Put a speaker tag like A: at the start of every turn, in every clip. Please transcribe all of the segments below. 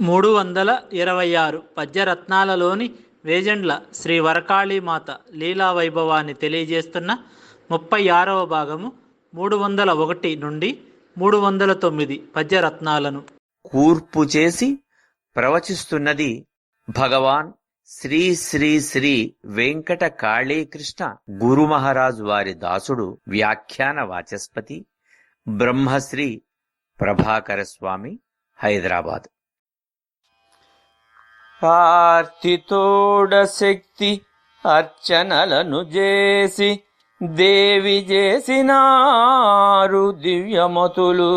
A: మూడు వందల ఇరవై ఆరు పద్యరత్నాలలోని వేజండ్ల శ్రీ వరకాళీమాత లీలా వైభవాన్ని తెలియజేస్తున్న ముప్పై ఆరవ భాగము మూడు వందల ఒకటి నుండి మూడు వందల తొమ్మిది పద్యరత్నాలను.
B: కూర్పు చేసి ప్రవచిస్తున్నది భగవాన్ శ్రీ శ్రీ శ్రీ వెంకట కాళీకృష్ణ గురు మహారాజు వారి దాసుడు వ్యాఖ్యాన వాచస్పతి బ్రహ్మశ్రీ ప్రభాకర స్వామి హైదరాబాద్. ఆర్తితోడ శక్తి అర్చనలను చేసి దేవి చేసినారు దివ్యమతులు.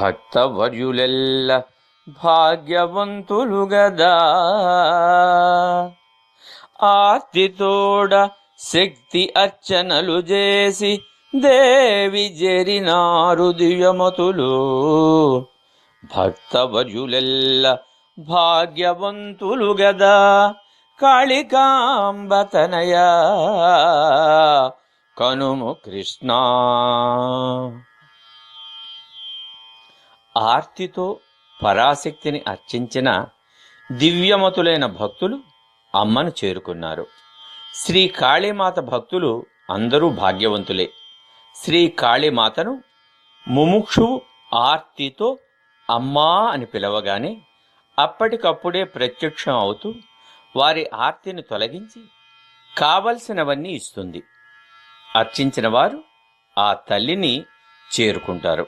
B: భక్తవర్యులెల్ల భాగ్యవంతులు గదా. ఆర్తితోడ శక్తి అర్చనలు చేసి దేవి జరినారు దివ్యమతులు. భక్తవర్యులెల్ల భాగ్యవంతులు గదా కాళికాంబతనయ. కనుము కృష్ణ. ఆర్తితో పరాశక్తిని అర్చించిన దివ్యమతులైన భక్తులు అమ్మను చేరుకున్నారు. శ్రీ కాళీమాత భక్తులు అందరూ భాగ్యవంతులే. శ్రీ కాళీమాతను ముముక్షువు ఆర్తితో అమ్మా అని పిలవగానే అప్పటికప్పుడే ప్రత్యక్షం అవుతూ వారి ఆర్తిని తొలగించి కావలసినవన్నీ ఇస్తుంది. అర్చించిన వారు ఆ తల్లిని చేరుకుంటారు.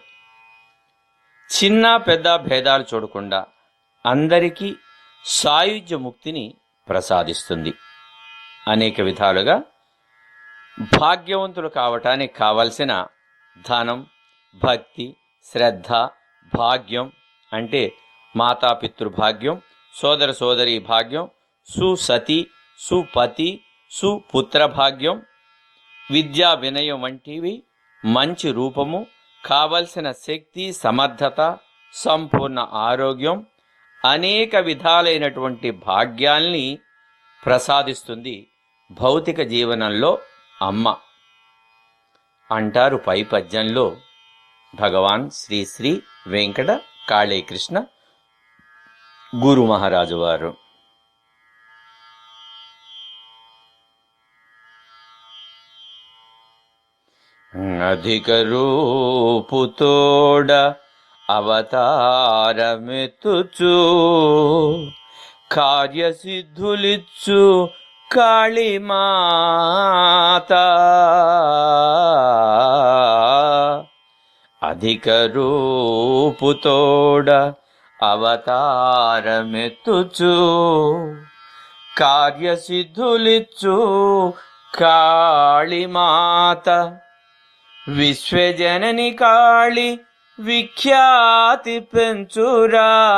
B: చిన్న పెద్ద భేదాలు చూడకుండా అందరికీ సాయుధ్య ముక్తిని ప్రసాదిస్తుంది. అనేక విధాలుగా భాగ్యవంతులు కావటానికి కావలసిన ధనం భక్తి శ్రద్ధ భాగ్యం అంటే మాతాపితృభాగ్యం సోదర సోదరి భాగ్యం సుసతి సుపతి సుపుత్ర భాగ్యం విద్యా వినయం వంటివి మంచి రూపము కావలసిన శక్తి సమర్థత సంపూర్ణ ఆరోగ్యం అనేక విధాలైనటువంటి భాగ్యాల్ని ప్రసాదిస్తుంది భౌతిక జీవనంలో అమ్మ. అంటారు పై పద్యంలో భగవాన్ శ్రీ శ్రీ వెంకట కాళీకృష్ణ గురు మహారాజు వారు. అధిక రూపుతోడ అవతారమెత్తుచు కార్యసిద్ధులిచ్చు కాళీమాత అధిక రూపుతోడ అవతారమెత్తుచు. కార్యసిద్ధులిచ్చు కాళిమాత. విశ్వజనని కాళి విఖ్యాతి పెంచురా.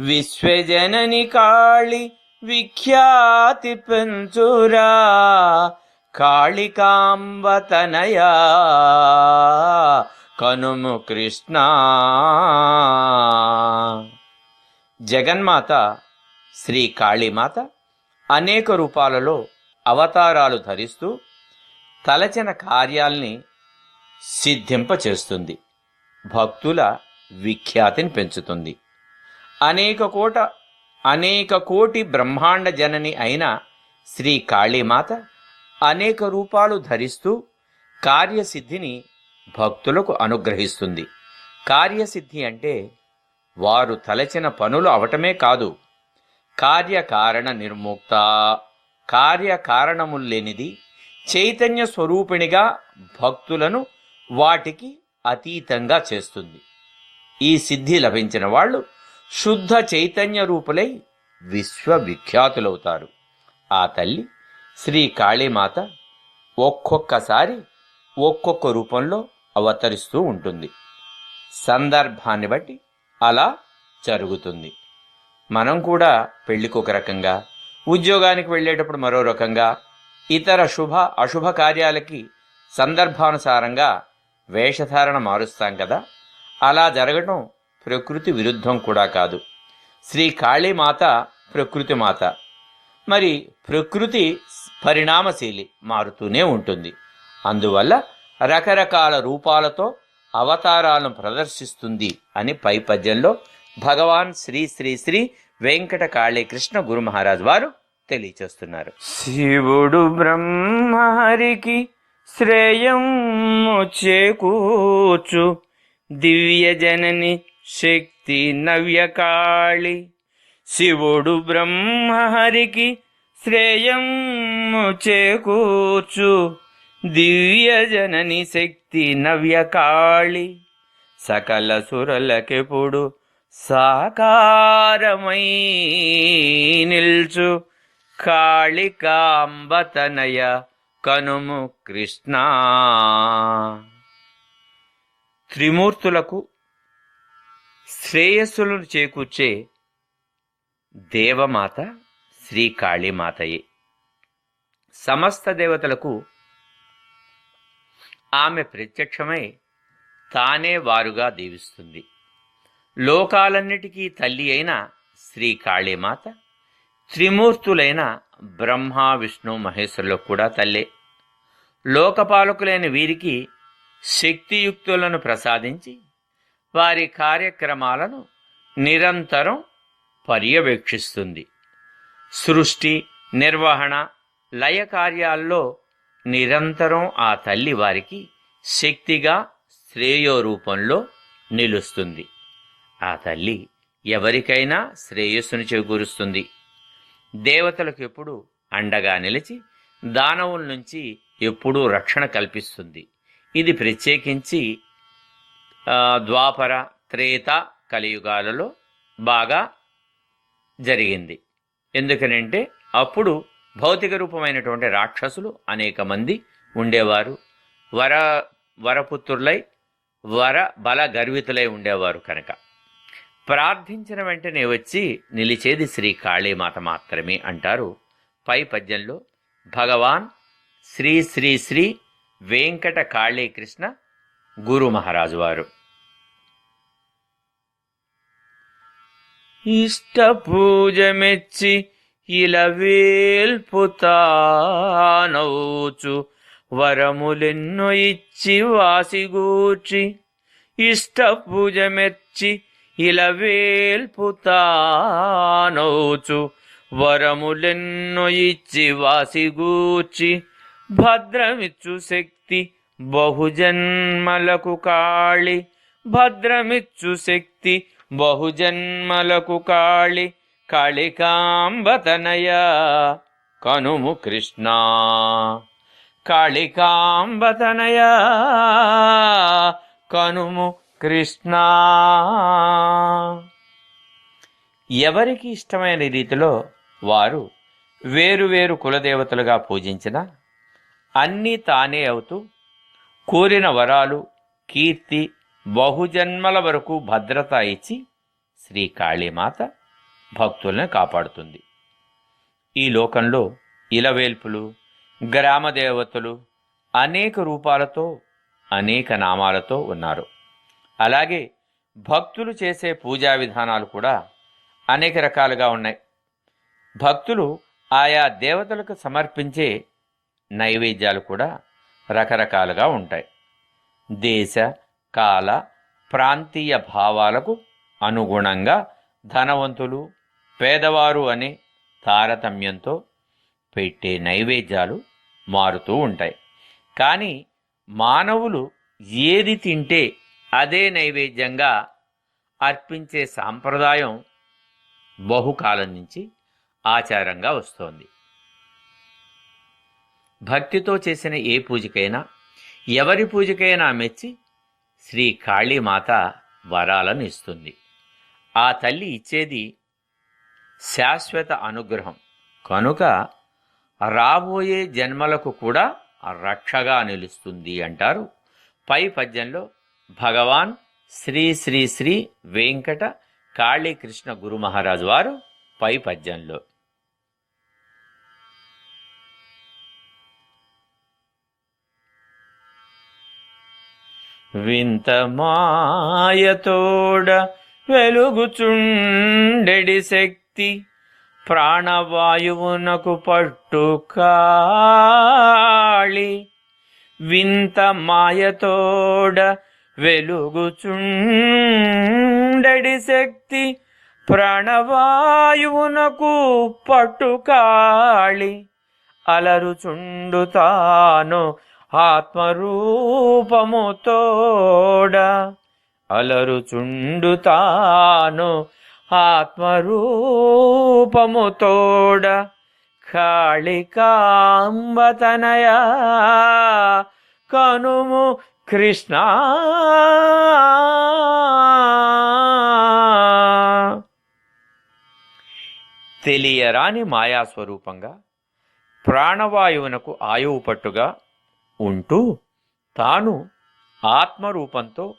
B: విశ్వజనని కాళి విఖ్యాతి పెంచురా. కాళికాంబతనయా. కనుము కృష్ణ. జగన్మాత శ్రీ కాళీమాత అనేక రూపాలలో అవతారాలు ధరిస్తూ తలచిన కార్యాల్ని సిద్ధింపచేస్తుంది. భక్తుల విఖ్యాతిని పెంచుతుంది. అనేక కోట అనేక కోటి బ్రహ్మాండ జనని అయిన శ్రీ కాళీమాత అనేక రూపాలు ధరిస్తూ కార్యసిద్ధిని భక్తులకు అనుగ్రహిస్తుంది. కార్యసిద్ధి అంటే వారు తలచిన పనులు అవటమే కాదు కార్యకారణ నిర్ముక్త కార్యకారణములు లేనిది చైతన్య స్వరూపిణిగా భక్తులను వాటికి అతీతంగా చేస్తుంది. ఈ సిద్ధి లభించిన వాళ్ళు శుద్ధ చైతన్య రూపులై విశ్వవిఖ్యాతులవుతారు. ఆ తల్లి శ్రీ కాళీమాత ఒక్కొక్కసారి ఒక్కొక్క రూపంలో అవతరిస్తూ ఉంటుంది. సందర్భాన్ని బట్టి అలా జరుగుతుంది. మనం కూడా పెళ్ళికి ఒక రకంగా ఉద్యోగానికి వెళ్ళేటప్పుడు మరో రకంగా ఇతర శుభ అశుభ కార్యాలకి సందర్భానుసారంగా వేషధారణ మారుస్తాం కదా? అలా జరగటం ప్రకృతి విరుద్ధం కూడా కాదు. శ్రీ కాళీమాత ప్రకృతి మాత. మరి ప్రకృతి పరిణామశీలి మారుతూనే ఉంటుంది. అందువల్ల రకరకాల రూపాలతో అవతారాలను ప్రదర్శిస్తుంది అని పై పద్యంలో భగవాన్ శ్రీ శ్రీ శ్రీ వెంకట కాళీకృష్ణ గురు మహారాజ్ వారు తెలియచేస్తున్నారు. శివుడు బ్రహ్మహరికి శ్రేయం చేకూచు దివ్య జనని శక్తి నవ్యకాళి శివుడు బ్రహ్మహరికి శ్రేయం చేకూర్చు దివ్య జనని శక్తి నవ్యకాళి సకల సురలకెప్పుడు సాకారమై నిల్చు కాళికాంబతనయ కనుము కృష్ణ. త్రిమూర్తులకు శ్రేయస్సులను చేకూర్చే దేవమాత శ్రీ కాళీమాతయే సమస్త దేవతలకు ఆమె ప్రత్యక్షమై తానే వారుగా దీవిస్తుంది. లోకాలన్నిటికీ తల్లి అయిన శ్రీ కాళీమాత త్రిమూర్తులైన బ్రహ్మ విష్ణు మహేశ్వరులకు కూడా తల్లే. లోకపాలకులైన వీరికి శక్తియుక్తులను ప్రసాదించి వారి కార్యక్రమాలను నిరంతరం పర్యవేక్షిస్తుంది. సృష్టి నిర్వహణ లయ కార్యాల్లో నిరంతరం ఆ తల్లి వారికి శక్తిగా శ్రేయో రూపంలో నిలుస్తుంది. ఆ తల్లి ఎవరికైనా శ్రేయస్సును చేకూరుస్తుంది. దేవతలకు ఎప్పుడు అండగా నిలిచి దానవుల నుంచి ఎప్పుడూ రక్షణ కల్పిస్తుంది. ఇది ప్రత్యేకించి ద్వాపర త్రేత కలియుగాలలో బాగా జరిగింది. ఎందుకనంటే అప్పుడు భౌతిక రూపమైనటువంటి రాక్షసులు అనేక మంది ఉండేవారు. వర వరపుత్రులై వర బల గర్వితులై ఉండేవారు కనుక. ప్రార్థించిన వెంటనే వచ్చి నిలిచేది శ్రీ కాళీమాత మాత్రమే అంటారు. పై పద్యంలో భగవాన్ శ్రీ శ్రీ శ్రీ వెంకట కాళీకృష్ణ గురు మహారాజు వారు. ఇష్ట పూజ మెచ్చి ఇలా వేల్పుతానవుచు వరములెన్నో ఇచ్చి వాసిగూర్చి ఇష్ట పూజ మెచ్చి ఇలా వేల్పుతానవుచు వరములెన్నో ఇచ్చి వాసిగూర్చి భద్రమిచ్చు శక్తి బహుజన్మలకు కాళి భద్రమిచ్చు శక్తి బహుజన్మలకు కాళి కాళికాంబతనయ. కనుము కృష్ణ. కాళికాంబతనయ. కనుము కృష్ణ. ఎవరికి ఇష్టమైన రీతిలో వారు వేరు-వేరు కులదేవతలుగా పూజించిన అన్నీ తానే అవుతూ కోరిన వరాలు కీర్తి బహుజన్మల వరకు భద్రత ఇచ్చి శ్రీ కాళీమాత భక్తులను కాపాడుతుంది. ఈ లోకంలో ఇలవేల్పులు గ్రామ దేవతలు అనేక రూపాలతో అనేక నామాలతో ఉన్నారు. అలాగే భక్తులు చేసే పూజా విధానాలు కూడా అనేక రకాలుగా ఉన్నాయి. భక్తులు ఆయా దేవతలకు సమర్పించే నైవేద్యాలు కూడా రకరకాలుగా ఉంటాయి. దేశ కాల ప్రాంతీయ భావాలకు అనుగుణంగా ధనవంతులు పేదవారు అనే తారతమ్యంతో పెట్టే నైవేద్యాలు మారుతూ ఉంటాయి. కానీ మానవులు ఏది తింటే అదే నైవేద్యంగా అర్పించే సాంప్రదాయం బహుకాలం నుంచి ఆచారంగా వస్తోంది. భక్తితో చేసిన ఏ పూజకైనా ఎవరి పూజకైనా మెచ్చి శ్రీ కాళీమాత వరాలను ఇస్తుంది. ఆ తల్లి ఇచ్చేది శాశ్వత అనుగ్రహం. కనుక రాబోయే జన్మలకు కూడా రక్షగా నిలుస్తుంది అంటారు. పై పద్యంలో భగవాన్ శ్రీ శ్రీ శ్రీ వెంకట కాళీకృష్ణ గురు మహారాజు వారు పై పద్యంలో. వింత మాయతోడ వెలుగుచుండెడి శక్తి ప్రాణవాయువునకు పట్టు కాళి. వింత మాయతోడ వెలుగుచుండెడి శక్తి ప్రాణవాయువునకు పట్టు కాళి. అలరుచుండు తాను ఆత్మరూపముతోడ అలరుచుండు తాను ఆత్మరూపముతోడ కాళికాంబతనయ కనుము కృష్ణ. తెలియరాని మాయాస్వరూపంగా ప్రాణవాయువునకు ఆయువు పట్టుగా ఉంటూ తాను ఆత్మరూపంతో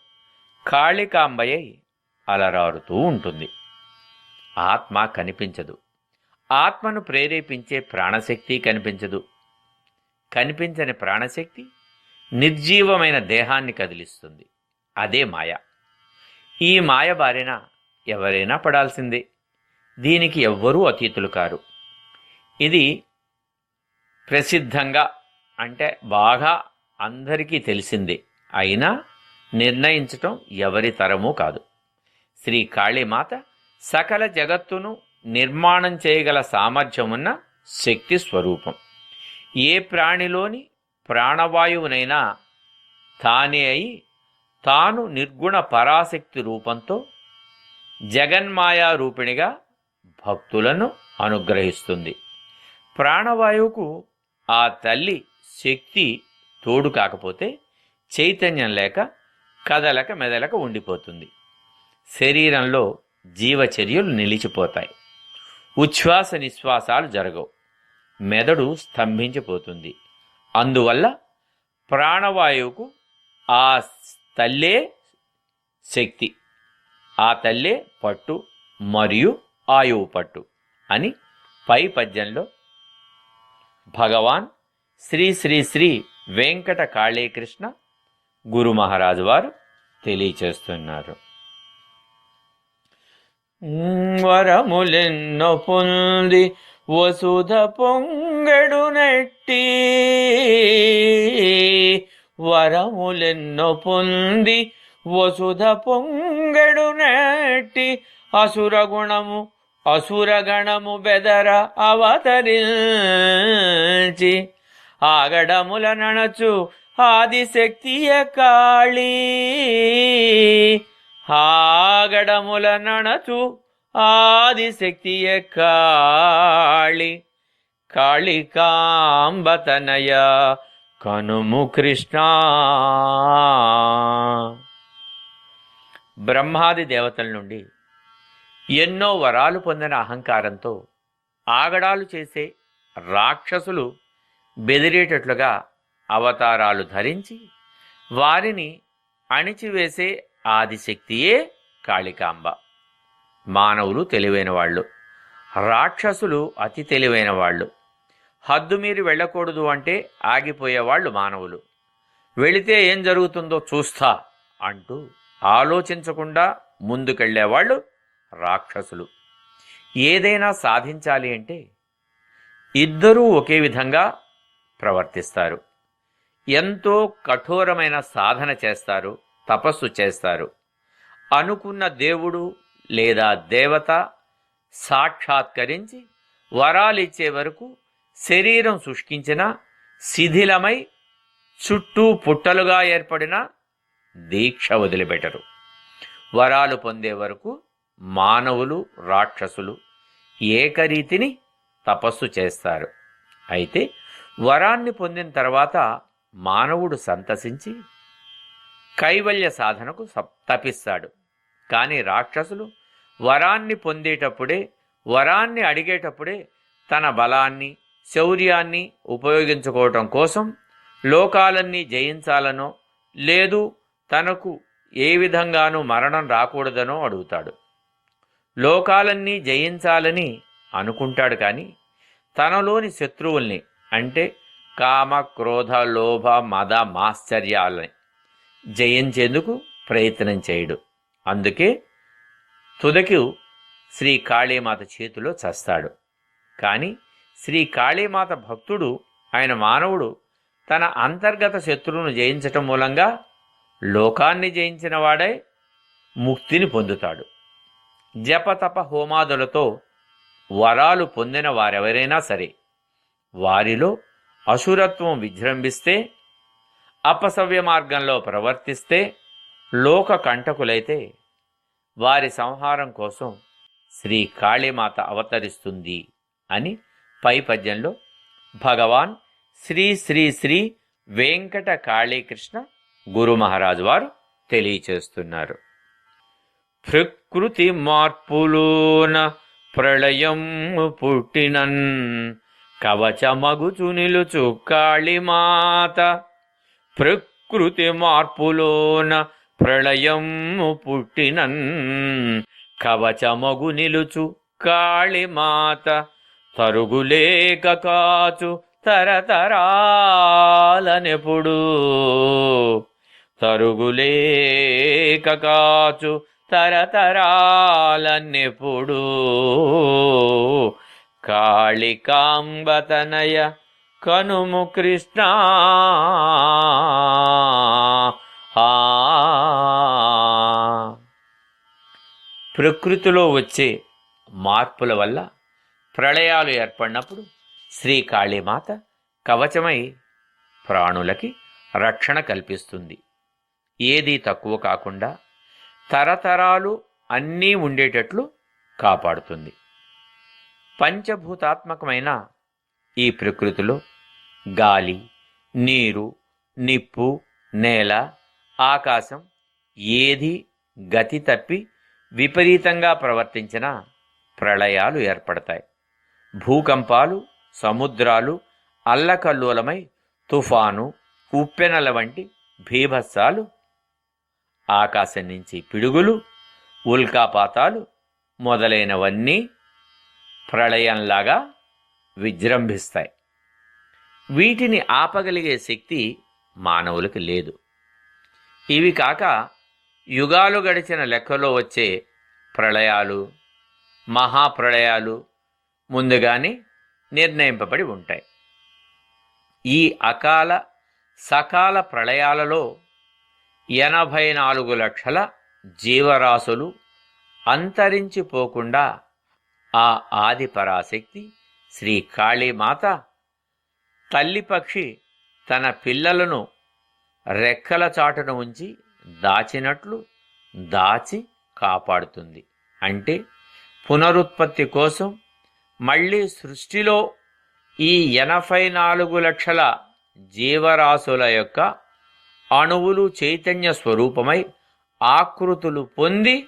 B: కాళికాంబయ్యై అలరారుతూ ఉంటుంది. ఆత్మ కనిపించదు. ఆత్మను ప్రేరేపించే ప్రాణశక్తి కనిపించదు. కనిపించని ప్రాణశక్తి నిర్జీవమైన దేహాన్ని కదిలిస్తుంది. అదే మాయ. ఈ మాయ బారిన ఎవరైనా పడాల్సిందే. దీనికి ఎవ్వరూ అతీతులు కారు. ఇది ప్రసిద్ధంగా అంటే బాగా అందరికీ తెలిసింది. అయినా నిర్ణయించటం ఎవరి తరమూ కాదు. శ్రీ కాళీమాత సకల జగత్తును నిర్మాణం చేయగల సామర్థ్యమున్న శక్తి స్వరూపం. ఏ ప్రాణిలోని ప్రాణవాయువునైనా తానే అయి తాను నిర్గుణ పరాశక్తి రూపంతో జగన్మాయా రూపిణిగా భక్తులను అనుగ్రహిస్తుంది. ప్రాణవాయువుకు ఆ తల్లి శక్తి తోడు కాకపోతే చైతన్యం లేక కదలక మెదలక ఉండిపోతుంది. శరీరంలో జీవచర్యలు నిలిచిపోతాయి. ఉచ్ఛ్వాస నిశ్వాసాలు జరగవు. మెదడు స్తంభించిపోతుంది. అందువల్ల ప్రాణవాయువుకు ఆ తల్లే శక్తి ఆ తల్లే పట్టు మరియు ఆయువు పట్టు అని పై పద్యంలో భగవాన్ శ్రీ శ్రీ శ్రీ వెంకట కాళీకృష్ణ గురు మహారాజు వారు తెలియచేస్తున్నారు. వరములెన్నో పొంది వసుధ పొంగడు నెట్టి వరములెన్నో పొంది వసుధ పొంగడు నెట్టి అసుర గుణము అసురగణము బెదర అవతరించి ఆగడముల నణచు ఆదిశక్తియ కాళీ ఆగడముల నణచు ఆదిశక్తియ కాళి కాళికాంబతనయ కనుము కృష్ణ. బ్రహ్మాది దేవతల నుండి ఎన్నో వరాలు పొందిన అహంకారంతో ఆగడాలు చేసే రాక్షసులు బెదిరేటట్లుగా అవతారాలు ధరించి వారిని అణిచివేసే ఆదిశక్తియే కాళికాంబ. మానవులు తెలివైన వాళ్ళు రాక్షసులు అతి తెలివైన వాళ్ళు హద్దు మీరి వెళ్ళకూడదు అంటే ఆగిపోయేవాళ్ళు మానవులు. వెళితే ఏం జరుగుతుందో చూస్తా అంటూ ఆలోచించకుండా ముందుకెళ్ళేవాళ్ళు రాక్షసులు. ఏదైనా సాధించాలి అంటే ఇద్దరూ ఒకే విధంగా ప్రవర్తిస్తారు. ఎంతో కఠోరమైన సాధన చేస్తారు తపస్సు చేస్తారు. అనుకున్న దేవుడు లేదా దేవత సాక్షాత్కరించి వరాలిచ్చే వరకు శరీరం శుష్కించిన శిథిలమై చుట్టూ పుట్టలుగా ఏర్పడిన దీక్ష వదిలిపెట్టరు. వరాలు పొందే వరకు మానవులు రాక్షసులు ఏకరీతిని తపస్సు చేస్తారు. అయితే వరాన్ని పొందిన తర్వాత మానవుడు సంతసించి కైవల్య సాధనకు సప్- తపిస్తాడు కానీ రాక్షసులు వరాన్ని పొందేటప్పుడే వరాన్ని అడిగేటప్పుడే తన బలాన్ని శౌర్యాన్ని ఉపయోగించుకోవటం కోసం లోకాలన్నీ జయించాలనో లేదు తనకు ఏ విధంగానూ మరణం రాకూడదనో అడుగుతాడు. లోకాలన్నీ జయించాలని అనుకుంటాడు కానీ తనలోని శత్రువుల్ని అంటే కామ క్రోధ లోభ మద మాశ్చర్యాలని జయించేందుకు ప్రయత్నం చేయడు. అందుకే తుదకు శ్రీ కాళీమాత చేతిలో చస్తాడు. కానీ శ్రీ కాళీమాత భక్తుడు ఆయన మానవుడు తన అంతర్గత శత్రువును జయించటం మూలంగా లోకాన్ని జయించిన వాడై ముక్తిని పొందుతాడు. జపతప హోమాదులతో వరాలు పొందిన వారెవరైనా సరే వారిలో అసురత్వం విజృంభిస్తే అపసవ్య మార్గంలో ప్రవర్తిస్తే లోక కంటకులైతే వారి సంహారం కోసం శ్రీ కాళీమాత అవతరిస్తుంది అని పై పద్యంలో భగవాన్ శ్రీ శ్రీ శ్రీ వెంకట కాళీకృష్ణ గురు మహారాజు వారు తెలియచేస్తున్నారు. ప్రకృతి మార్పులోన ప్రళయం పుట్టినన్ కవచమగుచు నిలుచు కాళిమాత ప్రకృతి మార్పులోన ప్రళయం పుట్టినన్. కవచమగు నిలుచు కాళిమాత తరుగులేక కాచు తరతరాలనెప్పుడు తరుగులేక కాచు తరతరాలన్నెప్పుడు కాళికాంబతనయ కనుము కృష్ణ. ఆ. ప్రకృతిలో వచ్చే మార్పుల వల్ల ప్రళయాలు ఏర్పడినప్పుడు శ్రీ కాళీమాత కవచమై ప్రాణులకి రక్షణ కల్పిస్తుంది. ఏది తక్కువ కాకుండా తరతరాలు అన్నీ ఉండేటట్లు కాపాడుతుంది. పంచభూతాత్మకమైన ఈ ప్రకృతిలో గాలి నీరు నిప్పు నేల ఆకాశం ఏది గతి తప్పి విపరీతంగా ప్రవర్తించిన ప్రళయాలు ఏర్పడతాయి. భూకంపాలు సముద్రాలు అల్లకల్లోలమై తుఫాను ఉప్పెనల వంటి భీభత్సాలు ఆకాశం నుంచి పిడుగులు ఉల్కాపాతాలు మొదలైనవన్నీ ప్రళయంలాగా విజృంభిస్తాయి. వీటిని ఆపగలిగే శక్తి మానవులకు లేదు. ఇవి కాక యుగాలు గడిచిన లెక్కలో వచ్చే ప్రళయాలు మహాప్రళయాలు ముందుగానే నిర్ణయింపబడి ఉంటాయి. ఈ అకాల సకాల ప్రళయాలలో ఎనభై నాలుగు లక్షల జీవరాశులు అంతరించిపోకుండా ఆ ఆది పరాశక్తి శ్రీ కాళీమాత తల్లి పక్షి తన పిల్లలను రెక్కల చాటున ఉంచి దాచినట్లు దాచి కాపాడుతుంది. అంటే పునరుత్పత్తి కోసం మళ్ళీ సృష్టిలో ఈ ఎనభై నాలుగు లక్షల జీవరాశుల యొక్క అణువులు చైతన్య స్వరూపమై ఆకృతులు పొంది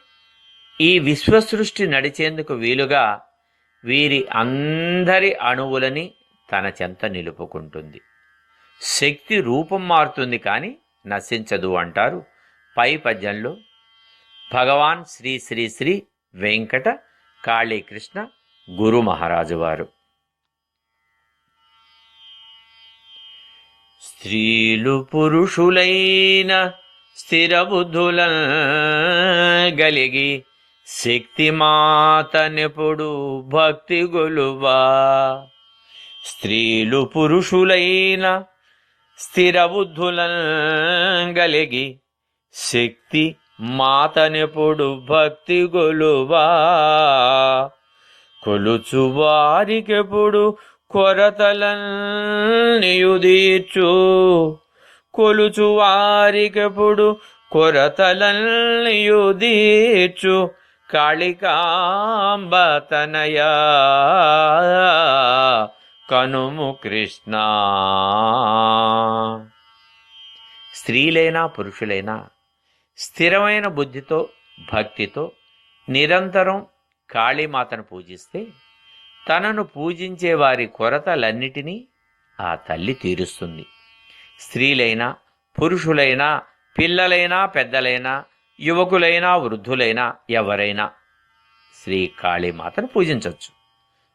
B: ఈ విశ్వసృష్టి నడిచేందుకు వీలుగా వీరి అందరి అణువులని తన చెంత నిలుపుకుంటుంది. శక్తి రూపం మారుతుంది కానీ నశించదు అంటారు పై పద్యంలో భగవాన్ శ్రీ శ్రీ శ్రీ వెంకట కాళీకృష్ణ గురు మహారాజు వారు. స్త్రీలు పురుషులైన స్థిరబుద్ధుల గలిగి శక్తిమాతనెప్పుడు భక్తి గొలువా స్త్రీలు పురుషులైన స్థిరబుద్ధులంగలిగి గలిగి శక్తి మాతనెప్పుడు భక్తి గొలువా కొలుచు వారికెప్పుడు కొరతలన్నీయుదీర్చు కొలుచు వారికెప్పుడు కొరతలన్నీయుదీర్చు కాళికాంబతనయ. కనుము కృష్ణ. స్త్రీలైనా పురుషులైనా స్థిరమైన బుద్ధితో భక్తితో నిరంతరం కాళీమాతను పూజిస్తే తనను పూజించే వారి కొరతలన్నిటినీ ఆ తల్లి తీరుస్తుంది. స్త్రీలైనా పురుషులైనా పిల్లలైనా పెద్దలైనా యువకులైనా వృద్ధులైనా ఎవరైనా శ్రీ కాళీమాతను పూజించవచ్చు.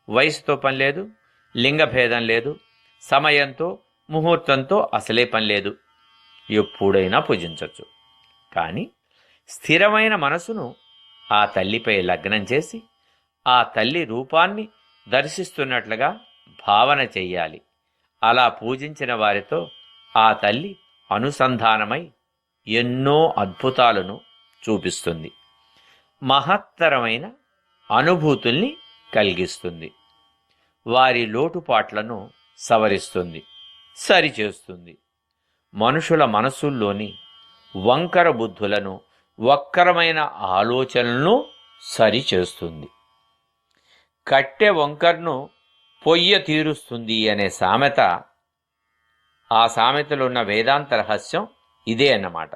B: వయసుతో పని లేదు లింగభేదం లేదు సమయంతో ముహూర్తంతో అసలే పని లేదు. ఎప్పుడైనా పూజించవచ్చు. కానీ స్థిరమైన మనసును ఆ తల్లిపై లగ్నం చేసి ఆ తల్లి రూపాన్ని దర్శిస్తున్నట్లుగా భావన చెయ్యాలి. అలా పూజించిన వారితో ఆ తల్లి అనుసంధానమై ఎన్నో అద్భుతాలను చూపిస్తుంది. మహత్తరమైన అనుభూతుల్ని కలిగిస్తుంది. వారి లోటుపాట్లను సవరిస్తుంది. సరిచేస్తుంది. మనుషుల మనసుల్లోని వంకర బుద్ధులను వక్కరమైన ఆలోచనలను సరిచేస్తుంది. కట్టె వంకర్ను పొయ్య తీరుస్తుంది అనే సామెత ఆ సామెతలో ఉన్న వేదాంత రహస్యం ఇదే అన్నమాట.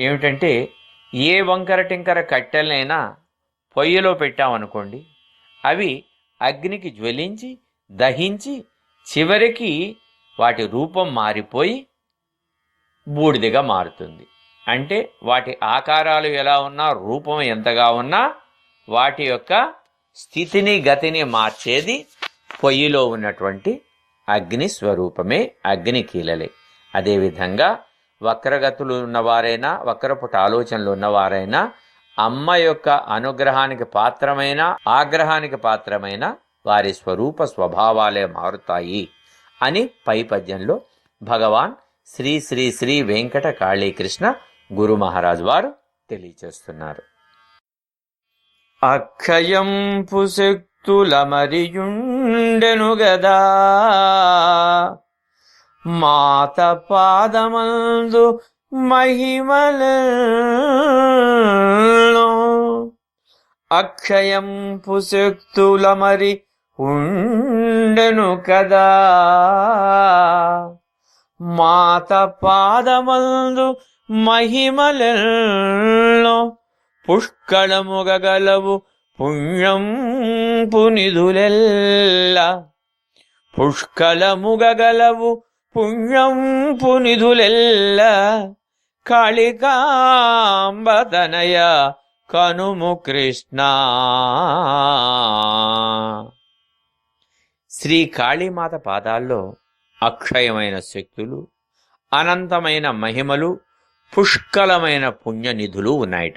B: ఏమిటంటే ఏ వంకర టింకర కట్టెలనైనా పొయ్యిలో పెట్టామనుకోండి అవి అగ్నికి జ్వలించి దహించి చివరికి వాటి రూపం మారిపోయి బూడిదిగా మారుతుంది. అంటే వాటి ఆకారాలు ఎలా ఉన్నా రూపం ఎంతగా ఉన్నా వాటి యొక్క స్థితిని గతిని మార్చేది పొయ్యిలో ఉన్నటువంటి అగ్ని స్వరూపమే అగ్ని కీలలే. అదేవిధంగా వక్రగతులు ఉన్నవారైనా వక్రపుట ఆలోచనలు ఉన్నవారైనా అమ్మ యొక్క అనుగ్రహానికి పాత్రమైన ఆగ్రహానికి పాత్రమైన వారి స్వరూప స్వభావాలే మారుతాయి అని పై పద్యంలో భగవాన్ శ్రీ శ్రీ శ్రీ వెంకట కాళీకృష్ణ గురు మహారాజ్ వారు తెలియచేస్తున్నారు. అక్షయం పుశక్తుల మరియుండెను గదా. మాత పాదమందు మహిమలలో అక్షయం పుశక్తుల మరి ఉండెను కదా. మాత పాదమందు మహిమలలో పుష్కళముగలవు పుణ్యం పునిధులెల్ల పుష్కళముగగలవు పుణ్యం పునిధులెల్ల కాళికాంబతనయ కనుము కృష్ణ. శ్రీ కాళీమాత పాదాల్లో అక్షయమైన శక్తులు అనంతమైన మహిమలు పుష్కలమైన పుణ్యనిధులు ఉన్నాయట.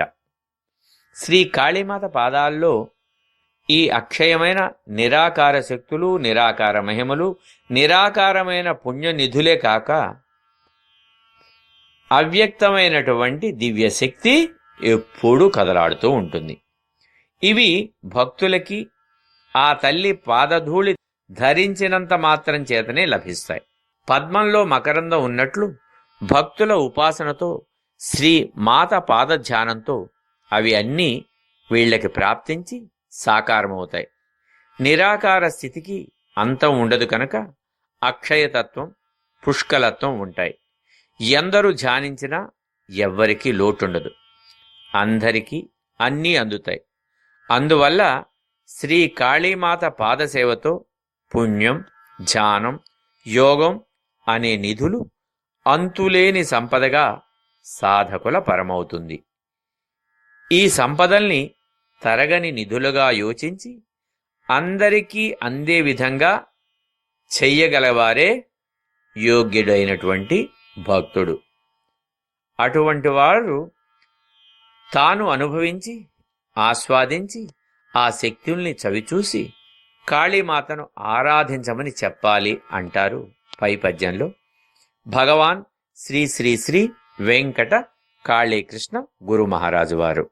B: శ్రీ కాళీమాత పాదాల్లో ఈ అక్షయమైన నిరాకార శక్తులు నిరాకార మహిమలు నిరాకారమైన పుణ్యనిధులే కాక అవ్యక్తమైనటువంటి దివ్యశక్తి ఎప్పుడూ కదలాడుతూ ఉంటుంది. ఇవి భక్తులకి ఆ తల్లి పాదధూళి ధరించినంత మాత్రం చేతనే లభిస్తాయి. పద్మంలో మకరందం ఉన్నట్లు భక్తుల ఉపాసనతో శ్రీ మాత పాదధ్యానంతో అవి అన్నీ వీళ్ళకి ప్రాప్తించి సాకారమవుతాయి. నిరాకార స్థితికి అంతం ఉండదు కనుక అక్షయతత్వం పుష్కలత్వం ఉంటాయి. ఎందరు ధ్యానించినా ఎవ్వరికీ లోటుండదు. అందరికీ అన్నీ అందుతాయి. అందువల్ల శ్రీ కాళీమాత పాదసేవతో పుణ్యం ధ్యానం యోగం అనే నిధులు అంతులేని సంపదగా సాధకుల పరమవుతుంది. ఈ సంపదల్ని తరగని నిధులుగా యోచించి అందరికీ అందే విధంగా చెయ్యగలవారే యోగ్యుడైనటువంటి భక్తుడు. అటువంటి వారు తాను అనుభవించి ఆస్వాదించి ఆ శక్తుల్ని చవిచూసి కాళీమాతను ఆరాధించమని చెప్పాలి అంటారు పై పద్యంలో భగవాన్ శ్రీ శ్రీ శ్రీ వెంకట కాళీకృష్ణ గురు మహారాజు వారు.